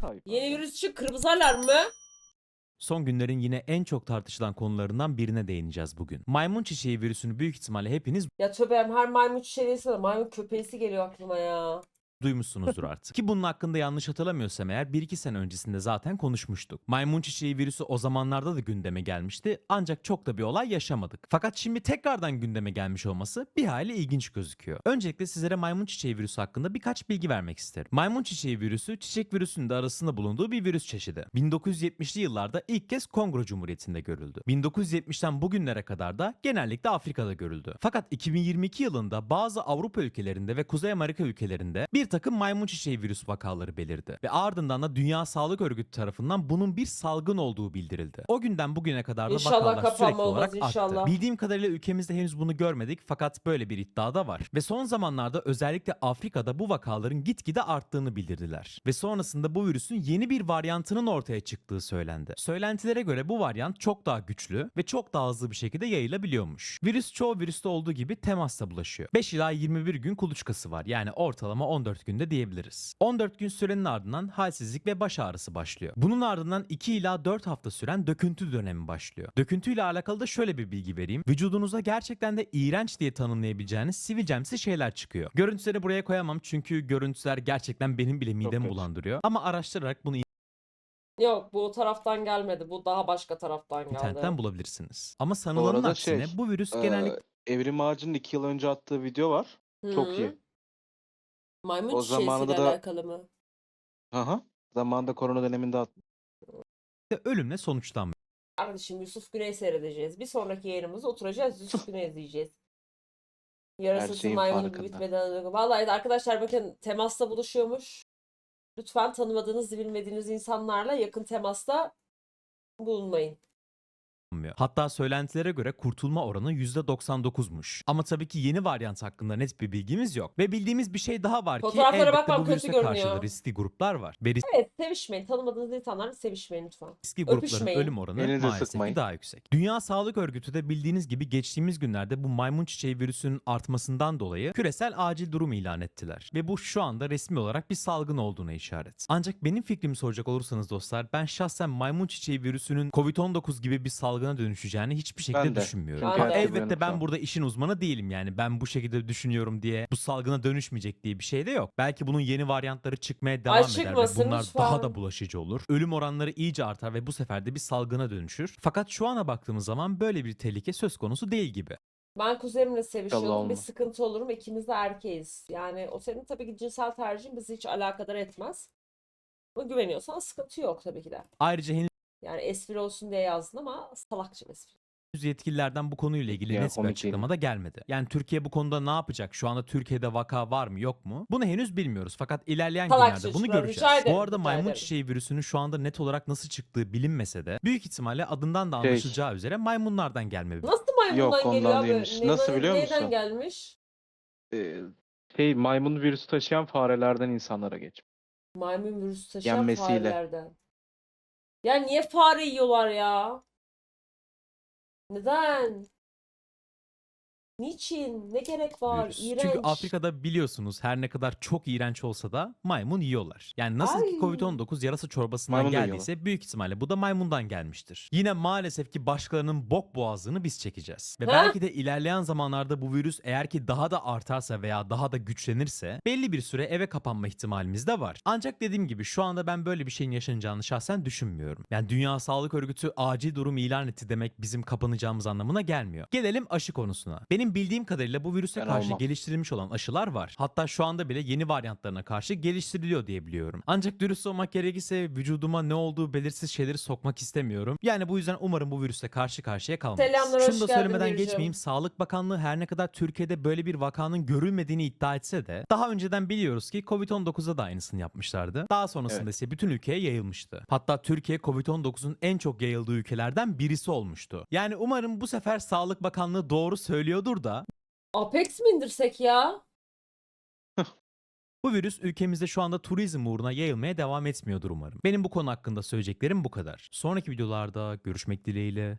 Tabii. Yeni virüs için kırmızı alarm mı? Son günlerin yine en çok tartışılan konularından birine değineceğiz bugün. Maymun çiçeği virüsünü büyük ihtimalle hepiniz Ya tövbe her maymun çiçeği sana maymun köpeğisi geliyor aklıma ya. Duymuşsunuzdur artık. Ki bunun hakkında yanlış hatırlamıyorsam eğer 1-2 sene öncesinde zaten konuşmuştuk. Maymun çiçeği virüsü o zamanlarda da gündeme gelmişti ancak çok da bir olay yaşamadık. Fakat şimdi tekrardan gündeme gelmiş olması bir hayli ilginç gözüküyor. Öncelikle sizlere maymun çiçeği virüsü hakkında birkaç bilgi vermek isterim. Maymun çiçeği virüsü çiçek virüsünün de arasında bulunduğu bir virüs çeşidi. 1970'li yıllarda ilk kez Kongo Cumhuriyeti'nde görüldü. 1970'ten bugünlere kadar da genellikle Afrika'da görüldü. Fakat 2022 yılında bazı Avrupa ülkelerinde ve Kuzey Amerika ülkelerinde bir takım maymun çiçeği virüs vakaları belirdi. Ve ardından da Dünya Sağlık Örgütü tarafından bunun bir salgın olduğu bildirildi. O günden bugüne kadar da İnşallah vakalar sürekli olmaz, olarak inşallah. arttı. Bildiğim kadarıyla ülkemizde henüz bunu görmedik fakat böyle bir iddia da var. Ve son zamanlarda özellikle Afrika'da bu vakaların gitgide arttığını bildirdiler. Ve sonrasında bu virüsün yeni bir varyantının ortaya çıktığı söylendi. Söylentilere göre bu varyant çok daha güçlü ve çok daha hızlı bir şekilde yayılabiliyormuş. Virüs çoğu virüste olduğu gibi temasla bulaşıyor. 5 ila 21 gün kuluçkası var. Yani ortalama 14 günde diyebiliriz. 14 gün sürenin ardından halsizlik ve baş ağrısı başlıyor. Bunun ardından 2 ila 4 hafta süren döküntü dönemi başlıyor. Döküntüyle alakalı da şöyle bir bilgi vereyim. Vücudunuza gerçekten de iğrenç diye tanımlayabileceğiniz sivilcemsi şeyler çıkıyor. Görüntüleri buraya koyamam çünkü görüntüler gerçekten benim bile midemi bulandırıyor. Ama araştırarak bunu Yok bu o taraftan gelmedi. Bu daha başka taraftan geldi. internetten bulabilirsiniz. Ama sanılanın arada aksine şey, bu virüs Ee, genellikle Evrim Ağacı'nın 2 yıl önce attığı video var. Çok Hı. iyi. Maymun O çiçeğiyle zamanında da- alakalı mı? Aha. Zamanında korona döneminde attı. ölümle sonuçlanmıyor. Kardeşim Yusuf Güney seyredeceğiz. Bir sonraki yayınımızda oturacağız Yusuf Güney izleyeceğiz. Yarasası şeyin maymunu farkında. bitmeden önce. Vallahi arkadaşlar bakın temasta buluşuyormuş. Lütfen tanımadığınız, bilmediğiniz insanlarla yakın temasta bulunmayın. Hatta söylentilere göre kurtulma oranı %99'muş. Ama tabii ki yeni varyant hakkında net bir bilgimiz yok. Ve bildiğimiz bir şey daha var ki Fotoğraflara elbette bakmam bu kötü virüse karşı da görünüyor. riskli gruplar var. Ve Evet sevişmeyin. Tanımadığınız insanlarla sevişmeyin lütfen. riskli grupların Öpüşmeyin. ölüm oranı Elinizi maalesef ki sıkmayın. daha yüksek. Dünya Sağlık Örgütü de bildiğiniz gibi geçtiğimiz günlerde bu maymun çiçeği virüsünün artmasından dolayı küresel acil durum ilan ettiler. Ve bu şu anda resmi olarak bir salgın olduğuna işaret. Ancak benim fikrimi soracak olursanız dostlar ben şahsen maymun çiçeği virüsünün Covid-19 gibi bir salgına dönüşeceğini hiçbir şekilde Ben de. düşünmüyorum. Ben de. elbette ben burada işin uzmanı değilim yani ben bu şekilde düşünüyorum diye bu salgına dönüşmeyecek diye bir şey de yok. Belki bunun yeni varyantları çıkmaya devam eder ve bunlar lütfen. daha da bulaşıcı olur. Ölüm oranları iyice artar ve bu sefer de bir salgına dönüşür. Fakat şu ana baktığımız zaman böyle bir tehlike söz konusu değil gibi. Ben kuzenimle sevişiyordum. Bir sıkıntı olur mu? İkimiz de erkeğiz. Yani o senin tabii ki cinsel tercihin bizi hiç alakadar etmez. Ama güveniyorsan sıkıntı yok tabii ki de. Ayrıca henüz Yani espri olsun diye yazdın ama salakça bir espri. yetkililerden bu konuyla ilgili Ya, net bir komik açıklama da gelmedi. Yani Türkiye bu konuda ne yapacak? Şu anda Türkiye'de vaka var mı yok mu? Bunu henüz bilmiyoruz. Fakat ilerleyen Salak günlerde bunu çocuklar, rica göreceğiz. ederim, Bu arada rica maymun ederim. çiçeği virüsünün şu anda net olarak nasıl çıktığı bilinmese de büyük ihtimalle adından da Şey- anlaşılacağı üzere maymunlardan gelme bir Nasıl maymundan Yok, ondan geliyor abi? değilmiş. Neyden- Nasıl biliyor Neyden musun? gelmiş? Ee, şey maymun virüsü taşıyan farelerden insanlara geçmiş. Maymun virüsü taşıyan Yenmesiyle. farelerden. Ya niye fare yiyorlar ya? Neden? Niçin? Ne gerek var? virüs. İğrenç. Çünkü Afrika'da biliyorsunuz her ne kadar çok iğrenç olsa da maymun yiyorlar. Yani nasıl ki Ay. Covid-19 yarasa çorbasından Maymun geldiyse büyük ihtimalle bu da maymundan gelmiştir. Yine maalesef ki başkalarının bok boğazını biz çekeceğiz. Ve Ha? belki de ilerleyen zamanlarda bu virüs eğer ki daha da artarsa veya daha da güçlenirse belli bir süre eve kapanma ihtimalimiz de var. Ancak dediğim gibi şu anda ben böyle bir şeyin yaşanacağını şahsen düşünmüyorum. Yani Dünya Sağlık Örgütü acil durum ilan etti demek bizim kapanacağımız anlamına gelmiyor. Gelelim aşı konusuna. Benim bildiğim kadarıyla bu virüse Ben karşı olmam. geliştirilmiş olan aşılar var. Hatta şu anda bile yeni varyantlarına karşı geliştiriliyor diye biliyorum. Ancak dürüst olmak gerekirse vücuduma ne olduğu belirsiz şeyleri sokmak istemiyorum. Yani bu yüzden umarım bu virüse karşı karşıya kalmayız. Selamlar, Şunu hoş da geldin söylemeden Bircim. geçmeyeyim. Sağlık Bakanlığı her ne kadar Türkiye'de böyle bir vakanın görülmediğini iddia etse de daha önceden biliyoruz ki Covid-19'da da aynısını yapmışlardı. Daha sonrasında Evet. ise bütün ülkeye yayılmıştı. Hatta Türkiye Covid-19'un en çok yayıldığı ülkelerden birisi olmuştu. Yani umarım bu sefer Sağlık Bakanlığı doğru söylüyordur da Apex mi indirsek ya? Bu virüs ülkemizde şu anda turizm uğruna yayılmaya devam etmiyordur umarım. Benim bu konu hakkında söyleyeceklerim bu kadar. Sonraki videolarda görüşmek dileğiyle.